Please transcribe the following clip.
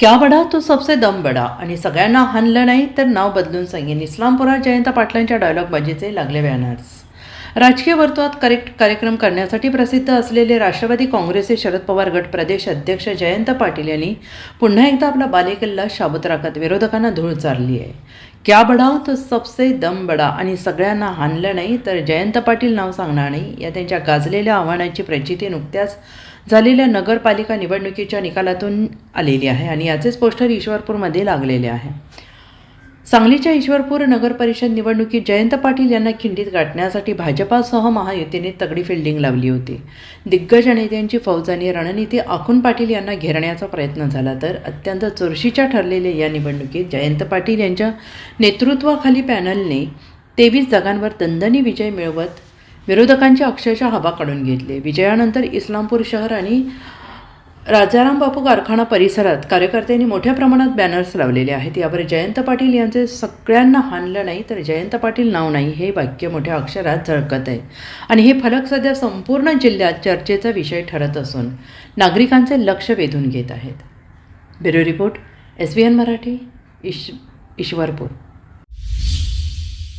क्या बडा? तो सबसे दम बडा। आणि सगळ्यांना हानलं नाही तर नाव बदलून सांगेन इस्लामपुरात जयंत पाटलांच्या डायलॉग बाजीचे लागले बॅनर्स राजकीय वर्तुळात करेक्ट कार्यक्रम करण्यासाठी प्रसिद्ध असलेले राष्ट्रवादी काँग्रेसचे शरद पवार गट प्रदेश अध्यक्ष जयंत पाटील यांनी पुन्हा एकदा आपला बालेकिल्ला शाबूत राखत विरोधकांना धूळ चारली आहे क्या बढाव तो सबसे दम बडा आणि सगळ्यांना हाणलं नाही तर जयंत पाटील नाव सांगणार नाही. या त्यांच्या गाजलेल्या आव्हानाची प्रचिती नुकत्याच झालेल्या नगरपालिका निवडणुकीच्या निकालातून आलेली आहे आणि याचेच पोस्टर ईश्वरपूरमध्ये लागलेले आहे. सांगलीच्या ईश्वरपूर नगर परिषद निवडणुकीत जयंत पाटील यांना खिंडीत गाठण्यासाठी भाजपासह महायुतीने तगडी फिल्डिंग लावली होती. दिग्गज नेत्यांची फौज आणि रणनीती आखून पाटील यांना घेरण्याचा प्रयत्न झाला तर अत्यंत चुरशीच्या ठरलेल्या या निवडणुकीत जयंत पाटील यांच्या नेतृत्वाखाली पॅनलने तेवीस जागांवर दणदणी विजय मिळवत विरोधकांची अक्षरशः हवा काढून घेतली. विजयानंतर इस्लामपूर शहर आणि राजाराम बापू कारखाना परिसरात कार्यकर्त्यांनी मोठ्या प्रमाणात बॅनर्स लावलेले आहेत. यावर जयंत पाटील यांचे सगळ्यांना हानलं नाही तर जयंत पाटील नाव नाही हे वाक्य मोठ्या अक्षरात झळकत आहे. आणि हे फलक सध्या संपूर्ण जिल्ह्यात चर्चेचा विषय ठरत असून नागरिकांचे लक्ष वेधून घेत आहेत. Bureau report S B N Marathi ईश ईश्वरपूर.